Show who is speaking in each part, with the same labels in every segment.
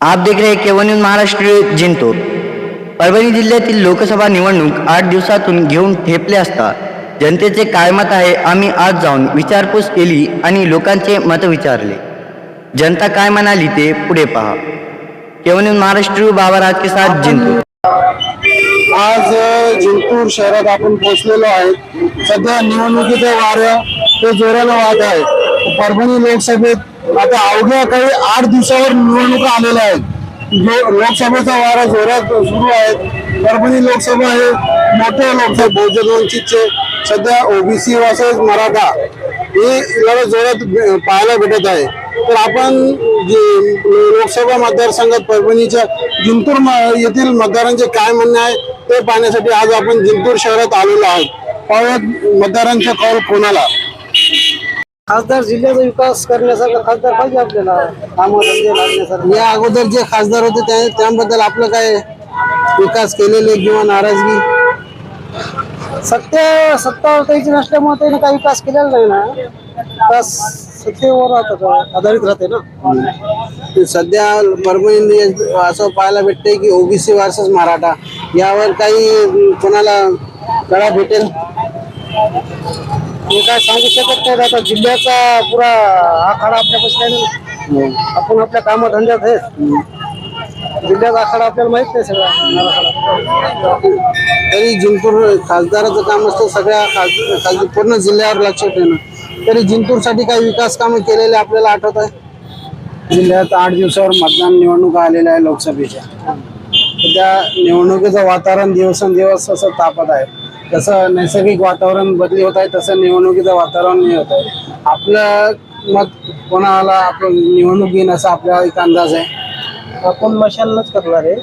Speaker 1: आप देख रहे केवळ न्यूज महाराष्ट्र जिंतो परभणी जिल्ह्यातील लोकसभा निवडणूक आठ दिवसातून घेऊन ठेपले असता जनतेचे काय मत आहे आम्ही आज जाऊन विचारपूस केली आणि लोकांचे मत विचारले. जनता काय म्हणाली ते पुढे पहा. केवळ महाराष्ट्र बाबाराज के साथ जिंतूर.
Speaker 2: आज जिंतूर शहरात आपण पोहोचलेलो आहे. सध्या निवडणुकीचं वारं ते जोरानं वाहत आहे. परभणी लोकसभेत आता अवघ्या काही आठ दिवसावर निवडणुका आलेल्या आहेत. लोकसभेचा वारा जोरात सुरू आहे. परभणी लोकसभा हे मोठे लोकसभा बहुजन वंचितचे सध्या ओबीसी वासेस मराठा हे लढा जोरात पाहायला भेटत आहे. तर आपण जे लोकसभा मतदारसंघात परभणीच्या जिंतूर म- येथील मतदारांचे काय म्हणणे आहे ते पाहण्यासाठी आज आपण जिंतूर शहरात आलेलो आहोत. पाहूयात मतदारांचा कॉल कोणाला?
Speaker 3: खासदार जिल्ह्याचा विकास करण्यासारखा खासदार पाहिजे आपल्याला. कामं धंदे लागण्यासारखे
Speaker 2: या अगोदर जे खासदार होते त्या- त्याबद्दल आपलं काय विकास केलेले किंवा नाराजगी?
Speaker 3: सत्य सत्ता त्याची नसल्यामुळे त्याने काही विकास केलेला नाही ना. विकास सत्तेवर राहतात आधारित राहते ना.
Speaker 2: सध्या परभणी असं पाहायला भेटतंय की ओबीसी वर्सेस मराठा. यावर काही कोणाला कळा भेटेल?
Speaker 3: हे काय सांगू शकत नाही आता जिल्ह्याचा पुरा आखाडा आपल्यापासून आहे ना आपण आपल्या कामधंद्यात आहेत. जिल्ह्याचा आखाडा आपल्याला माहीत नाही सगळा.
Speaker 2: तरी जिंतूर खासदाराचं काम असतं सगळ्या खास- खास- पूर्ण जिल्ह्यावर लक्ष ठेवणं तरी जिंतूरसाठी काही विकास कामं केलेले आपल्याला आठवत आहे? जिल्ह्यात आठ दिवसावर मतदान निवडणुका आलेल्या आहे लोकसभेच्या. सध्या निवडणुकीचं वातावरण दिवसेंदिवस असं तापत आहे. जसं नैसर्गिक वातावरण बदली होत आहे तसं निवडणुकीचं वातावरण हे होत आहे. आपलं मत कोणाला आपण निवडणूक घेईन असा आपला एक अंदाज आहे.
Speaker 3: आपण मशालच करणार आहे.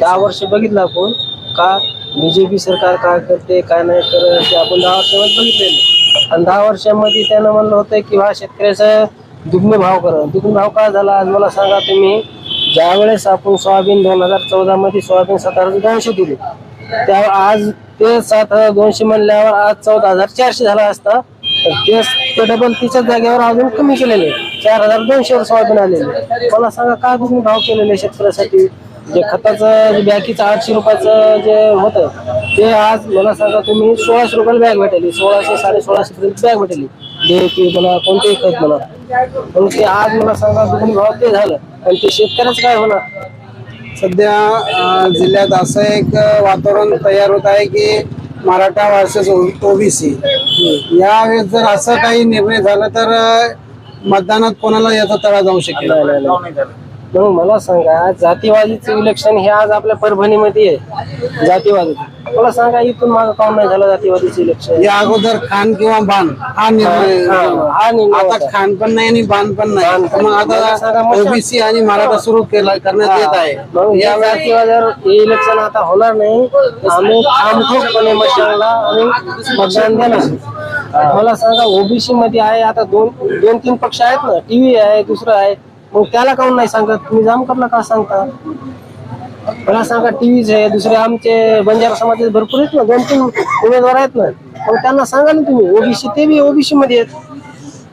Speaker 3: दहा वर्ष बघितलं आपण का बीजेपी सरकार काय करते काय नाही करत ते आपण दहा वर्षामध्ये बघितलेलं आणि दहा वर्षामध्ये त्यानं म्हणलं होतं की हा शेतकऱ्याचा दुग्न भाव करा. दुग्न भाव काय झाला? आज मला सांगा तुम्ही ज्यावेळेस आपण सोयाबीन दोन हजार चौदामध्ये सोयाबीन सात दोनशे दिले त्या आज ते सात हजार दोनशे म्हणल्यावर आज चौदा हजार चारशे झाला असता. तर तेच ते डबल तिच्या जागेवर अजून कमी केलेले चार हजार दोनशे वर सोयाबीन आलेले मला सांगा का तुम्ही भाव केलेले शेतकऱ्यासाठी? जे खताचं जे बॅकीचं आठशे रुपयाचं जे होतं ते आज मला सांगा तुम्ही सोळाशे रुपयाला बॅग भेटली. सोळाशे साडे सोळाशे पर्यंत बॅग भेटली. डीएपी म्हणा कोणतेही खत म्हणा. पण ते आज मला सांगा दुग्नी भाव ते झालं. आणि ते शेतकऱ्याचं काय होणार?
Speaker 2: सध्या जिल्ह्यात असं एक वातावरण तयार होत आहे की मराठा वर्सेस ओबीसी. यावेळेस जर असं काही निर्णय झाला तर मतदानात कोणाला याचा तळा जाऊ शकेल?
Speaker 3: मग मला सांगा जातीवादीचं इलेक्शन हे आज आपल्या परभणीमध्ये आहे. जातीवादी मला सांगा इथून मागं काऊन नाही झालं जातीवादीचं इलेक्शन
Speaker 2: या अगोदर खान किंवा बाण हा निर्णय
Speaker 3: हा, हा निर्णय
Speaker 2: आता
Speaker 3: होता.
Speaker 2: खान पण नाही आणि बाण पण नाही.
Speaker 3: पण
Speaker 2: मग
Speaker 3: नाही. मला सांगा,
Speaker 2: आता
Speaker 3: मग-
Speaker 2: ओबीसी आणि मराठा सुरू केला करण्यात येत आहे.
Speaker 3: या
Speaker 2: यावेळी
Speaker 3: हे इलेक्शन आता होणार नाही. आम्ही ठामठोकपणे मशाला आणि मतदान देणार. मला सांगा ओबीसी मध्ये आहे आता दोन दोन तीन पक्ष आहेत ना टीव्ही आहे दुसरं आहे. मग त्याला काऊन नाही सांगत? तुम्ही जामकरला का सांगता? मला सांगा टीव्हीच आहे दुसरे आमचे बंजारा समाजाचे भरपूर आहेत ना दोन तीन उमेदवार आहेत ना. मग त्यांना सांगा ना तुम्ही ओबीसी ते बी ओबीसी मध्ये आहेत.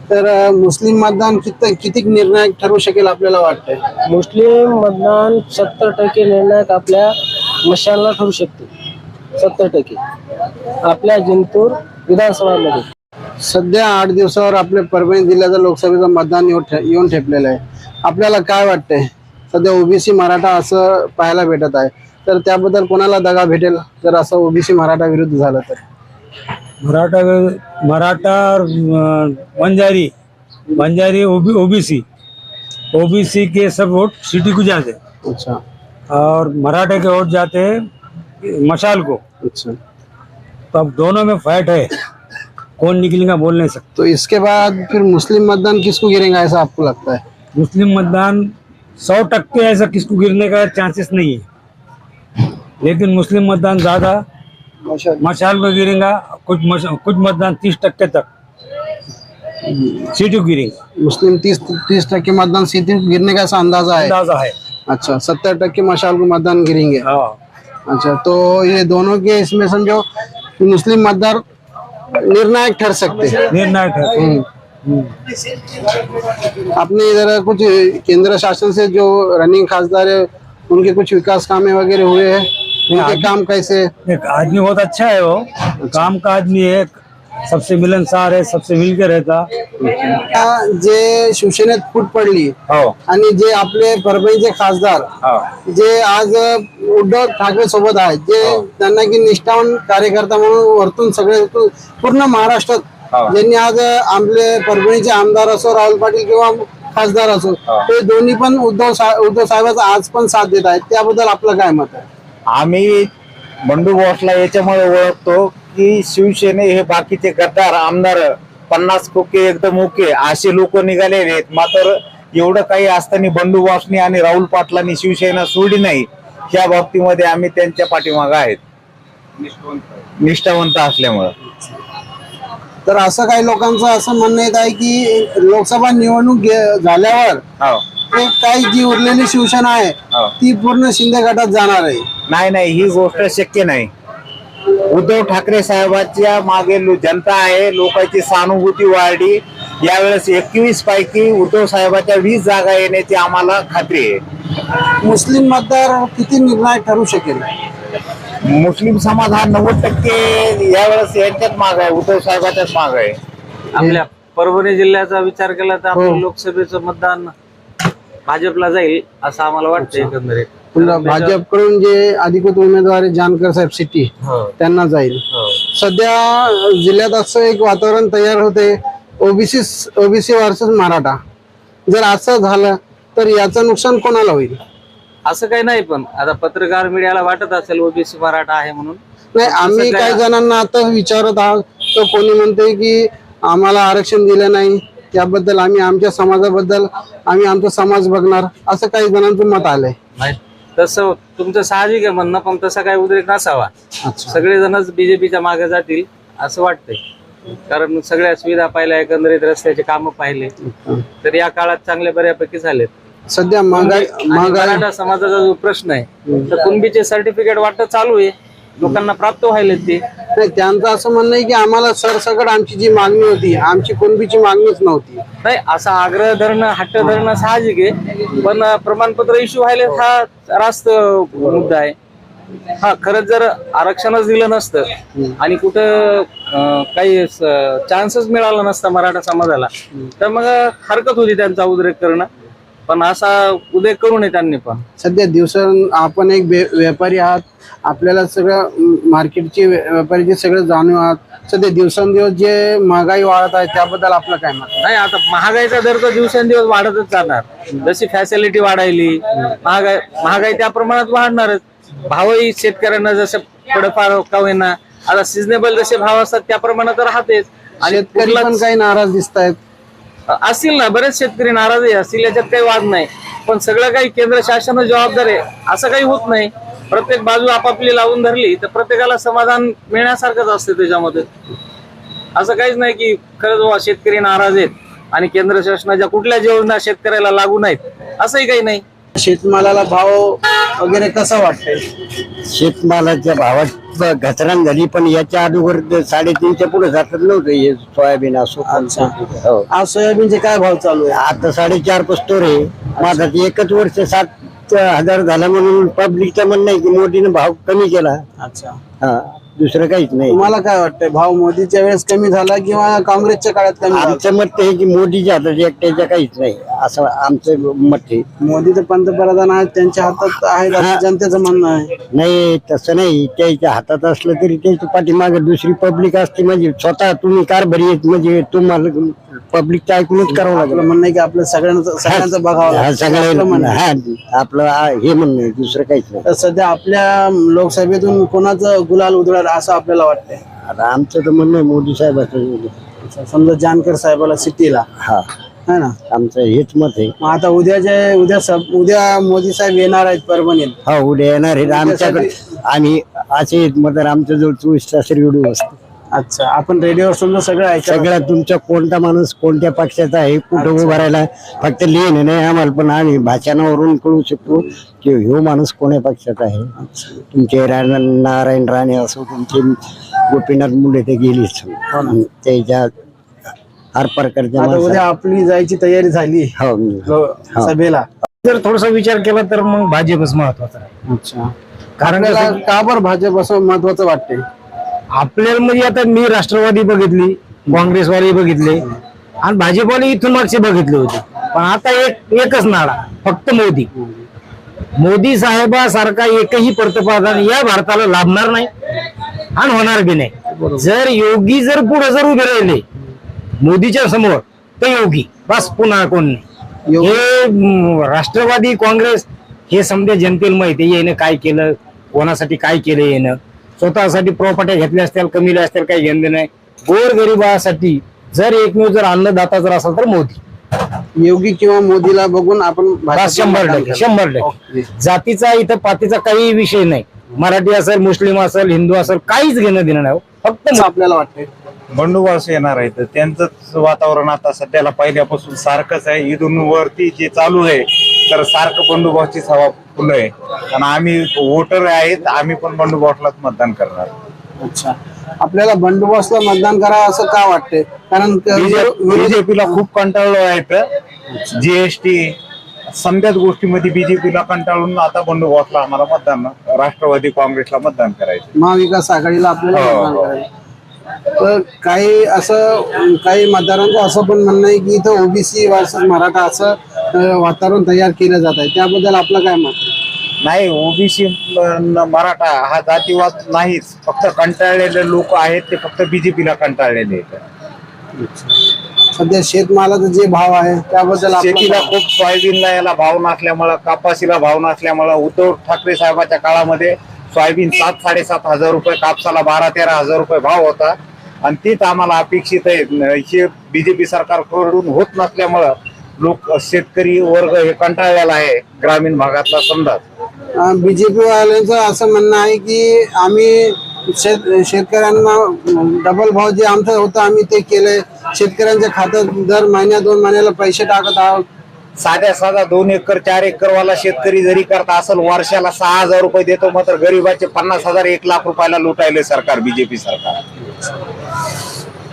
Speaker 2: तर मुस्लिम मतदान किती किती निर्णायक ठरू शकेल आपल्याला वाटतंय?
Speaker 3: मुस्लिम मतदान सत्तर टक्के निर्णायक आपल्या मशालला ठरू शकते. सत्तर टक्के. आपल्या जिंतूर विधानसभामध्ये.
Speaker 2: सध्या आठ दिवसावर आपल्या परभणी जिल्ह्याचं लोकसभेचं मतदान येऊन ठेपलेलं आहे. आपल्याला काय वाटतंय? सध्या ओबीसी मराठा असं पाहायला भेटत आहे. तर त्याबद्दल कोणाला दगा भेटेल? जर असं ओबीसी मराठा विरुद्ध झालं तर.
Speaker 4: मराठा मराठा बंजारी. बंजारी ओबीसी. ओबीसी के सब वोट सिटी को जाते
Speaker 2: अच्छा.
Speaker 4: और मराठा के वोट जाते मशाल को।
Speaker 2: अच्छा.
Speaker 4: तो अब दोनों में फाइट है। कौन निकलेगा बोल नहीं सकते।
Speaker 2: तो इसके बाद फिर मुस्लिम मतदान किसको गिरेगा ऐसा आपको लगता है?
Speaker 4: मुस्लिम मतदान सौ टक्के ऐसा किसको गिरने का चांसेस नहीं है। लेकिन मुस्लिम मतदान ज़्यादा मशाल को गिरेगा कुछ मश, कुछ मतदान तीस टक्के तक। सीटों गिरेंगे।
Speaker 2: मुस्लिम तीस तीस टक्के मतदान सीधे गिरने का ऐसा अंदाज़ा है?
Speaker 4: अंदाज़ा है।
Speaker 2: अच्छा सत्तर टक्के मशाल को मतदान गिरेंगे?
Speaker 4: हाँ।
Speaker 2: अच्छा तो ये दोनों के इसमें समझो मुस्लिम मतदार निर्णायक ठहर सकते हैं।
Speaker 4: निर्णायक
Speaker 2: हम्म। अपने इधर कुछ केंद्र शासन से जो रनिंग खासदार है उनके कुछ विकास कामें वगैरह हुए हैं? उनके काम कैसे
Speaker 5: एक आदमी बहुत अच्छा है वो। काम का आदमी है सबसे मिलनसार है सबसे मिलकर रहता।
Speaker 2: जे शिवसेनेत फूट पडली
Speaker 5: हो।
Speaker 2: आणि जे आपले परभणीचे खासदार
Speaker 5: हो।
Speaker 2: जे आज उद्धव ठाकरे सोबत आहेत जे त्यांना की निष्ठावान कार्यकर्ता म्हणून वरतून सगळे पूर्ण महाराष्ट्रात
Speaker 5: हो.
Speaker 2: ज्यांनी आज आपले परभणीचे आमदार असो राहुल पाटील किंवा खासदार असो ते दोन्ही पण उद्धव उद्धव साहेबांचा आज पण साथ देत आहेत. त्याबद्दल आपलं काय मत आहे?
Speaker 6: आम्ही बंडू बॉसला याच्यामुळे ओळखतो की शिवसेने हे बाकीचे गद्दार आमदार पन्नास कोके एकदम ओके असे लोक निघालेले आहेत. मात्र एवढं काही असताना बंडू बॉसनी आणि राहुल पाटलांनी शिवसेना सोडली नाही या बाबतीमध्ये आम्ही त्यांच्या पाठीमागे आहेत. निष्ठावंत असल्यामुळं.
Speaker 2: तर असं काही लोकांचं असं म्हणणं येत आहे की लोकसभा निवडणूक झाल्यावर
Speaker 6: हो.
Speaker 2: ते काही जी उरलेली शिवसेना आहे
Speaker 6: हो.
Speaker 2: ती पूर्ण शिंदे गटात जाणार आहे.
Speaker 6: नाही नाही ही गोष्ट शक्य नाही. उद्धव ठाकरे साहेबांच्या मागे जनता आहे लोकांची सहानुभूती वाढली. यावेळेस एकवीस पैकी उद्धव साहेबाच्या वीस जागा येण्याची आम्हाला खात्री आहे.
Speaker 2: मुस्लिम मतदार किती निर्णायक ठरू शकेल?
Speaker 6: मुस्लिम समाज हा नव्वद टक्के यावेळेस यांच्यात माग आहे उद्धव साहेबाच्याच माग आहे.
Speaker 7: आपल्या परभणी जिल्ह्याचा विचार केला तर आपलं लोकसभेचं मतदान भाजपला जाईल असं आम्हाला वाटतं एकंदरीत.
Speaker 2: पुन्हा भाजपकडून जे अधिकृत उमेदवार आहे जानकर साहेब सिटी
Speaker 7: हो.
Speaker 2: त्यांना जाईल.
Speaker 7: हो.
Speaker 2: सध्या जिल्ह्यात असं एक वातावरण तयार होते ओबीसी ओबीसी वर्सेस मराठा. जर असं झालं तर याचं नुकसान कोणाला होईल?
Speaker 7: असं काही नाही पण आता पत्रकार मीडियाला वाटत असेल ओबीसी मराठा आहे म्हणून.
Speaker 2: नाही आम्ही काही जणांना आता विचारत आहोत तर कोणी म्हणते की आम्हाला आरक्षण दिलं नाही त्याबद्दल आम्ही आमच्या समाजाबद्दल आम्ही आमचा समाज बघणार असं काही जणांचं मत आलंय.
Speaker 7: नाही तसं तुमचं साहजिक आहे म्हणणं पण तसा काही उद्रेक नसावा. सगळेजणच बीजेपीच्या मागे जातील असं वाटतंय. कारण सगळ्या सुविधा पाहिल्या एकंदरीत रस्त्याचे कामं पाहिले. तर या काळात चांगल्या बऱ्यापैकी झालेत.
Speaker 2: सध्या महागाई
Speaker 7: आणि
Speaker 2: महागाई
Speaker 7: मराठा समाजाचा जो प्रश्न आहे तर कुणबीचे सर्टिफिकेट वाटत चालू आहे. लोकांना प्राप्त व्हायला ते.
Speaker 2: नाही त्यांचं असं म्हणणं आहे की आम्हाला सरसकट आमची जी मागणी होती आमची कुणबीची मागणीच नव्हती.
Speaker 7: नाही असा आग्रह धरणं हट्ट धरणं साहजिक आहे. पण प्रमाणपत्र इश्यू व्हायला हा रास्त मुद्दा आहे. हा खरंच जर आरक्षणच दिलं नसतं आणि कुठं अं, काही चान्सच मिळाला नसता मराठा समाजाला तर मग हरकत होती त्यांचा उद्रेक करणं. पण असा उद्रेक करू नये त्यांनी पण.
Speaker 2: सध्या दिवसा आपण एक व्यापारी आहात. आपल्याला सगळं मार्केटची व्या- व्यापारीचे सगळं जाणीव आहात. सध्या दिवसेंदिवस जे महागाई वाढत आहे त्याबद्दल आपलं काय मत?
Speaker 7: नाही आता महागाईचा दर तर दिवसेंदिवस वाढतच जाणार. जशी फॅसिलिटी वाढायली महागाई महागाई त्या प्रमाणात वाढणारच. भावही शेतकऱ्यांना जसं थोडंफार का होईना. आता सिजनेबल जसे भाव असतात त्या प्रमाणात राहतेच. आणि
Speaker 2: शेतकरी काही नाराज दिसत आहेत
Speaker 7: असतील ना बरेच शेतकरी नाराजही असतील याच्यात काही वाद नाही. पण सगळं काही केंद्र शासन जबाबदार आहे असं काही होत नाही. प्रत्येक बाजू आपापली लावून धरली तर प्रत्येकाला समाधान मिळण्यासारखंच असते त्याच्यामध्ये. असं काहीच नाही की खरंच बाबा शेतकरी नाराज आहेत आणि केंद्र शासनाच्या कुठल्याच योजना शेतकऱ्याला लागू नाहीत असंही काही नाही.
Speaker 2: शेतमालाला भाव वगैरे कसा वाटतंय?
Speaker 8: शेतमालाच्या भावात घसरण झाली पण याच्या अगोदर साडेतीनच्या पुढे जातच नव्हतं हे सोयाबीन असो. हो.
Speaker 2: आज सोयाबीनचे काय भाव चालू आहे?
Speaker 8: आता साडेचार पस्तोर आहे. माझा एकच वर्ष सात हजार झाला म्हणून पब्लिकचं म्हणणं आहे की मोदीने भाव कमी केला.
Speaker 2: अच्छा.
Speaker 8: हा दुसरं काहीच नाही.
Speaker 2: तुम्हाला काय वाटतंय? भाव मोदीच्या वेळेस कमी झाला किंवा काँग्रेसच्या काळात कमी
Speaker 8: आमचं मत आहे की मोदीच्या हातात एकट्याच्या काहीच नाही. असं आमचं मत आहे
Speaker 2: मोदी तर पंतप्रधान आहेत त्यांच्या हातात आहेत असं जनतेचं म्हणणं आहे.
Speaker 8: नाही तसं नाही. त्याच्या हातात असलं तरी त्याच्या पाठीमागे दुसरी पब्लिक असते. म्हणजे स्वतः तुम्ही कारभारी आहेत म्हणजे तुम्हाला पब्लिकचं ऐकूनच करावं लागेल.
Speaker 2: आपलं म्हणणं आहे की आपलं सगळ्यांचं सगळ्यांचं बघावं
Speaker 8: हा,
Speaker 2: लागतं. आपलं
Speaker 8: सगळं
Speaker 2: म्हणणं आहे.
Speaker 8: हा आपलं हे म्हणणं आहे, दुसरं काहीच नाही.
Speaker 2: तर सध्या आपल्या लोकसभेतून कोणाचं गुलाल उधळल असं आपल्याला वाटतंय?
Speaker 8: आता आमचं तर म्हणणं आहे मोदी साहेबाचं.
Speaker 2: समजा जानकर साहेबाला सिटीला.
Speaker 8: हा.
Speaker 2: है ना?
Speaker 8: आमचं हेच मत आहे.
Speaker 2: मग आता उद्या जे उद्या सब उद्या मोदी साहेब येणार आहेत परभणीत.
Speaker 8: हा उद्या येणार आहेत. आमच्याकडे आम्ही असे आहेत मग आमच्या जवळ चोवीस तास रेडिओ असतो.
Speaker 2: अच्छा आपण रेडिओवर समजा सगळं ऐकलं
Speaker 8: सगळ्या तुमचा कोणता माणूस कोणत्या पक्षाचा आहे कुठं उभा राहिला फक्त लिहिणं नाही आम्हाला पण आम्ही भाषणावरून कळू शकतो की ह्यो माणूस कोण्या पक्षाचा आहे. तुमचे रा- नारायण राणे असो तुमचे गोपीनाथ मुंडे ते गेलीच. त्याच्या आरपार करते
Speaker 2: आता. उद्या आपली जायची तयारी झाली.
Speaker 8: हो
Speaker 2: लो- सभेला.
Speaker 4: जर थोडासा विचार केला तर मग भाजपच महत्त्वाचा आहे.
Speaker 2: अच्छा.
Speaker 4: कारण
Speaker 2: आपल्याला का बरं भाजप असं महत्वाचं वाटते
Speaker 4: आपल्याला म्हणजे आता मी राष्ट्रवादी बघितली काँग्रेसवाली बघितले आणि भाजपवाले इथून मागचे बघितले होते. पण आता एक एकच नाडा फक्त मोदी. मोदी साहेबासारखा एकही पंतप्रधान या भारताला लाभणार नाही आणि होणार बी नाही. जर योगी जर पुढे जर उभे राहिले मोदीच्या समोर तर योगी. बस पुन्हा कोण नाही. हे राष्ट्रवादी काँग्रेस हे समजा जनतेला माहिती आहे यानं काय केलं कोणासाठी काय केलं येणं स्वतःसाठी प्रॉपर्ट्या घेतल्या असतील कमील्या असतील काही घेणं नाही. गोर गरिबासाठी जर एकमेव जर अन्नदाता जर असेल तर मोदी.
Speaker 2: योगी किंवा मोदीला बघून आपण
Speaker 4: शंभर टक्के. शंभर टक्के. जातीचा इथं पातीचा काही विषय नाही. मराठी असेल मुस्लिम असेल हिंदू असेल काहीच घेणं देणं नाही हो. फक्त
Speaker 2: आपल्याला वाटतंय.
Speaker 6: बंडोबास येणार आहे तर त्यांचंच वातावरण आता सध्याला पहिल्यापासून सारखंच आहे. इथून वरती जे चालू आहे तर सारखं बंडोबासची हवा फुलं आहे. आणि आम्ही वोटर आहेत आम्ही पण बंडोबासलाच मतदान करणार.
Speaker 2: अच्छा. आपल्याला बंडोबस्तला मतदान करा असं का वाटतंय? कारण
Speaker 6: बीजेपीला खूप कंटाळलो आहेत जीएसटी समध्याच गोष्टीमध्ये बीजेपीला कंटाळून आता बंडोबासला आम्हाला मतदान राष्ट्रवादी काँग्रेसला मतदान करायचं.
Speaker 2: महाविकास आघाडीला आपल्याला
Speaker 6: हो,
Speaker 2: मतदान
Speaker 6: हो.
Speaker 2: करायचं. तर काही असं काही मतदारांचं असं पण म्हणणं आहे की इथं ओबीसी वर्सेस मराठा असं वातावरण तयार केलं जात आहे त्याबद्दल आपलं काय मत?
Speaker 6: नाही ओबीसी मराठा हा जातीवाद नाहीच फक्त कंटाळलेले लोक आहेत ते फक्त बीजेपीला कंटाळलेले आहेत
Speaker 2: सध्या शेतमालाचा जे भाव आहे त्याबद्दल
Speaker 6: शेतीला? खूप सोयाबीनला याला भाव नसल्यामुळं कापाशीला भाव नसल्यामुळं उद्धव ठाकरे साहेबाच्या काळामध्ये सोयाबीन सात साडेसात हजार रुपये कापसाला बारा तेरा हजार रुपये भाव होता. आणि तीच आम्हाला अपेक्षित आहे. हे बीजेपी सरकारकडून होत नसल्यामुळं लोक शेतकरी वर्ग हे कंटाळलेला आहे ग्रामीण भागातला समजा.
Speaker 2: बीजेपी वाल्यांचं असं म्हणणं आहे की आम्ही शेत शेतकऱ्यांना डबल भाव जे आमचं होतं आम्ही ते केलंय. शेतकऱ्यांच्या खात्यात दर महिन्या दोन महिन्याला पैसे टाकत आहोत.
Speaker 6: साध्या साधा दोन एकर चार एकर वाला शेतकरी जरी करत असेल वर्षाला सहा हजार रुपये देतो मात्र गरीबाचे पन्नास हजार एक लाख रुपयाला लुटायले सरकार बीजेपी सरकार.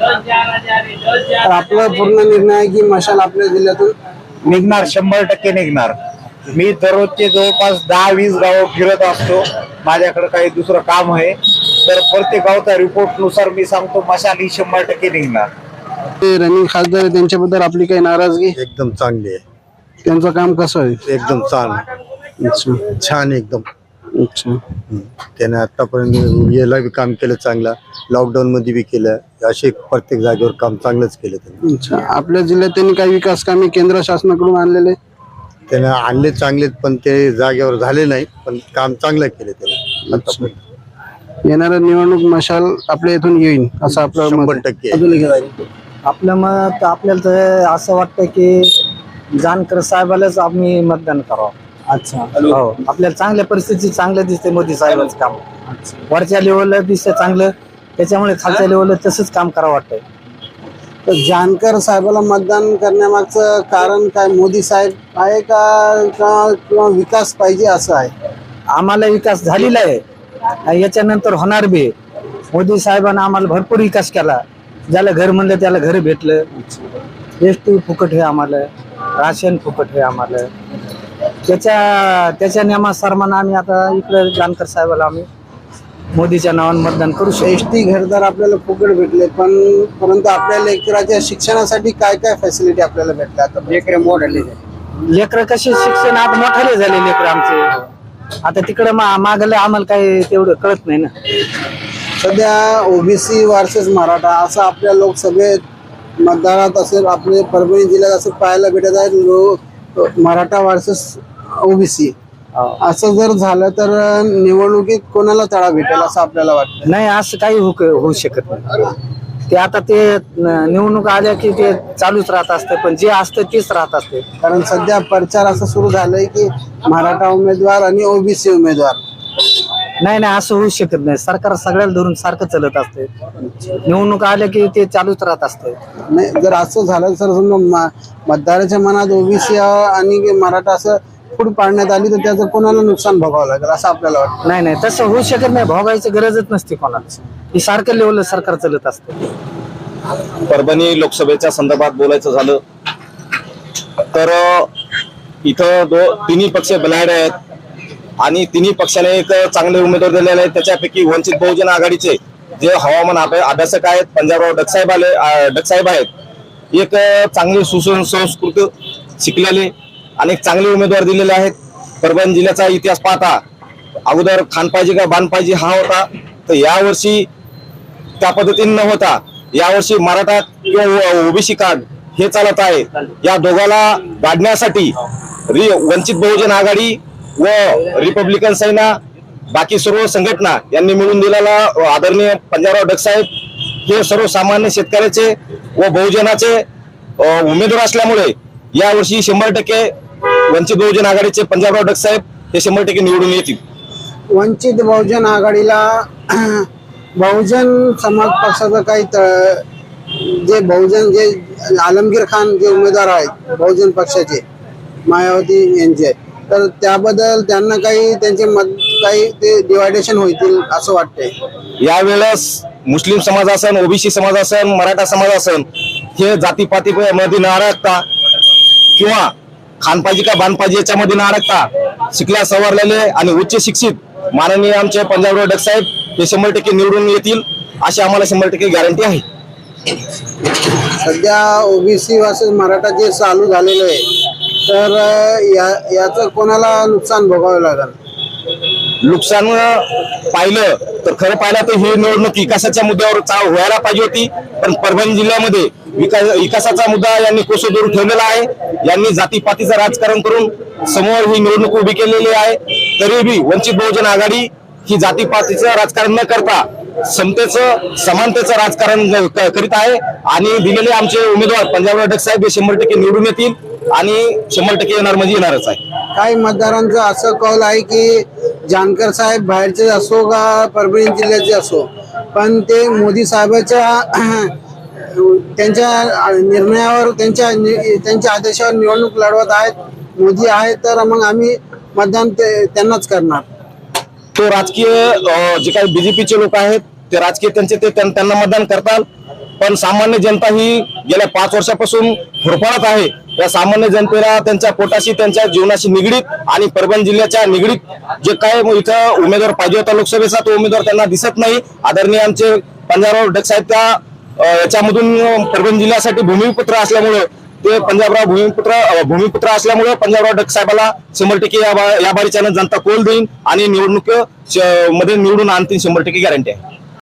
Speaker 2: तर आपला पूर्ण निर्णय आहे की मशाल आपल्या जिल्ह्यातून?
Speaker 6: निघणार शंभर टक्के निघणार. मी दररोजचे जवळपास दहा वीस गाव फिरत असतो. माझ्याकडे काही दुसरं काम आहे. तर प्रत्येक गावचा रिपोर्टनुसार मी सांगतो मशाल ही शंभर टक्के निघणार.
Speaker 2: ते रनिंग खासदार आहे, त्यांच्याबद्दल आपली काही नाराजगी?
Speaker 9: एकदम चांगली आहे.
Speaker 2: त्यांचं काम कसं आहे?
Speaker 9: एकदम छान
Speaker 2: अच्छा.
Speaker 9: छान एकदम.
Speaker 2: अच्छा.
Speaker 9: त्याने आतापर्यंत याला बी काम केलं चांगलं. लॉकडाऊन मध्ये बी केलं. असे प्रत्येक जागेवर काम चांगलंच केलं त्याने.
Speaker 2: अच्छा. आपल्या जिल्ह्यात त्यांनी काही विकास कामे केंद्र शासनाकडून आणलेले
Speaker 9: त्याने आणले चांगले पण ते जागेवर झाले नाही. पण काम चांगलं केलं त्याने. आतापर्यंत
Speaker 2: येणारा निवडणूक मशाल आपल्या इथून येईल असं आपलं मत
Speaker 9: शंभर
Speaker 2: आहे.
Speaker 9: टक्के.
Speaker 2: अजून एक आहे.
Speaker 10: आपलं मत आपल्याला तर असं वाटतं की जानकर साहेबालाच आम्ही मतदान करावं.
Speaker 2: अच्छा.
Speaker 10: हो. आपल्याला चांगल्या परिस्थिती चांगलं दिसते मोदी साहेबांचं काम. वरच्या लेवलला दिसतं चांगलं त्याच्यामुळे खालच्या लेवलला तसंच काम करावं वाटतंय.
Speaker 2: तर जानकर साहेबाला मतदान करण्यामागचं कारण काय? मोदी साहेब आहे का का- किंवा विकास पाहिजे असं आहे?
Speaker 10: आम्हाला विकास झालेला आहे. आणि याच्यानंतर होणार बी मोदी साहेबांना आम्हाला भरपूर विकास केला. ज्याला घर म्हणलं त्याला घर भेटलं. एस टी फुकट आहे आम्हाला राशन फुकट आहे आम्हाला. त्याच्या त्याच्या नियमासर्मानं आम्ही आता इकडे जानकर साहेबाला आम्ही मोदीच्या नावानं मतदान करू शकतो.
Speaker 2: एस टी घरदार आपल्याला फुकट भेटले पण परंतु आपल्या लेकराच्या शिक्षणासाठी काय काय फॅसिलिटी आपल्याला भेटल्या? आता लेकरे मोठे
Speaker 10: लेकरं कसे शिक्षण आता मोठाले झाले लेकरं आमचे. आता तिकडे मागलं आम्हाला काही तेवढं कळत नाही ना.
Speaker 2: सध्या ओबीसी वर्सेस मराठा असं आपल्या लोकसभेत मतदारात असेल आपले परभणी जिल्ह्यात असं पाहायला भेटत आहे लो मराठा वर्सेस ओबीसी असं जर झालं तर निवडणुकीत कोणाला तळा भेटेल असं आपल्याला वाटतं?
Speaker 10: नाही असं काही होऊ शकत नाही. ते आता ते निवडणूक आल्या की ते चालूच राहत असते पण जे असतं तेच राहत असते.
Speaker 2: कारण सध्या प्रचार असं सुरू झालंय की मराठा उमेदवार आणि ओबीसी उमेदवार.
Speaker 10: नाही नाही असं होऊ शकत नाही. सरकार सगळ्याला धरून सारखं चालत असते. निवडणूक आल्या की ते चालूच राहत असते.
Speaker 2: नाही जर असं झालं तर समजा म- मतदाराच्या मनात ओबीसी आणि मराठा असं फूड पाडण्यात आली तर त्याचं कोणाला नुकसान भोगावं लागेल असं आपल्याला वाटतं.
Speaker 10: नाही नाही तसं होऊ शकत नाही. भोगायची गरजच नसते कोणाला. ही सारखं लेवल सरकार चालत असते.
Speaker 11: परभणी लोकसभेच्या संदर्भात बोलायचं झालं तर अ, इथं दो तिन्ही पक्ष बलाढ्य आहेत. आणि तिन्ही पक्षाने एक चांगले उमेदवार दिलेले आहेत. त्याच्यापैकी वंचित बहुजन आघाडीचे जे हवामान अभ्यासक आहेत पंजाबराव डकसाहेब आले डकसाहेब आहेत. एक चांगले सुसंस्कृत शिकलेले आणि एक चांगले उमेदवार दिलेले आहेत. परभणी जिल्ह्याचा इतिहास पाहता अगोदर खान पाहिजे का बाण पाहिजे हा होता तर यावर्षी त्या पद्धतीने न होता यावर्षी मराठा किंवा ओबीसी कार्ड हे चालत आहे. या दोघाला गाडण्यासाठी वंचित बहुजन आघाडी व रिपब्लिकन सेना बाकी सर्व संघटना यांनी मिळून दिलेला आदरणीय पंजाबराव डकसाहेब हे सर्वसामान्य शेतकऱ्याचे व बहुजनाचे उमेदवार असल्यामुळे यावर्षी शंभर टक्के वंचित बहुजन आघाडीचे पंजाबराव डकसाहेब हे शंभर टक्के निवडून येतील.
Speaker 2: वंचित बहुजन आघाडीला बहुजन समाज पक्षाचं काही त- जे बहुजन जे आलमगीर खान जे उमेदवार आहेत बहुजन पक्षाचे मायावती यांचे तर त्याबद्दल त्यांना काही त्यांचे मत काही ते डिवायडेशन होतील असं वाटतंय.
Speaker 11: यावेळेस मुस्लिम समाज असन ओबीसी समाज असन मराठा समाज असन हे जातीपाती मध्ये न अडकता किंवा खानपाजी का बानपाजी याच्यामध्ये न अडकता शिकल्या सवरलेले आणि उच्च शिक्षित माननीय आमचे पंजाबराव डक साहेब हे शंभर टक्के निवडून येतील अशी आम्हाला शंभर टक्के गॅरंटी आहे.
Speaker 2: सध्या ओबीसी वर्सेस मराठा जे चालू झालेलं आहे तर या याचं कोणाला नुकसान भोगावं लागेल?
Speaker 11: नुकसान पाहिलं तर खरं पाहिलं तर ही निवडणूक विकासाच्या मुद्द्यावर चा- व्हायला पाहिजे होती. पण परभणी जिल्ह्यामध्ये विकास विकासाचा मुद्दा यांनी कोसोदूर ठेवलेला आहे. यांनी जातीपातीचं राजकारण करून समोर ही निवडणूक उभी केलेली आहे. तरी बी वंचित बहुजन आघाडी ही जातीपातीचं राजकारण न करता समतेचं समानतेचं राजकारण करीत आहे. आणि दिलेले आमचे उमेदवार पंजाबराव डक साहेब हे शंभर टक्के निवडून येतील. आणि शंभर टक्के येणार म्हणजे येणारच आहे.
Speaker 2: काही मतदारांचं असं कौल आहे की जानकर साहेब बाहेरचे असो का परभणी जिल्ह्याचे असो पण ते मोदी साहेबाच्या त्यांच्या निर्णयावर त्यांच्या नि- त्यांच्या आदेशावर निवडणूक लढवत आहेत मोदी आहेत तर मग आम्ही मतदान ते त्यांनाच करणार.
Speaker 11: तो राजकीय अ, जे काही बीजेपीचे लोक आहेत ते राजकीय त्यांचे ते त्यां- त्यांना मतदान करतात. पण सामान्य जनता ही गेल्या पाच वर्षापासून हुरफाळत आहे. या सामान्य जनतेला त्यांच्या पोटाशी त्यांच्या जीवनाशी निगडीत आणि परभणी जिल्ह्याच्या निगडीत जे काय मग इथं उमेदवार पाहिजे होता लोकसभेचा तो उमेदवार त्यांना दिसत नाही. आदरणीय आमचे पंजाबराव डक साहेब त्या याच्यामधून परभणी जिल्ह्यासाठी भूमिपुत्र असल्यामुळे ते पंजाबराव भूमिपुत्र भूमिपुत्र असल्यामुळे पंजाबराव डक साहेबाला शंभर टक्के या बारीच्यानं जनता कोल देईन आणि निवडणूकमध्ये निवडून आणतील शंभर टक्के गॅरंटी आहे.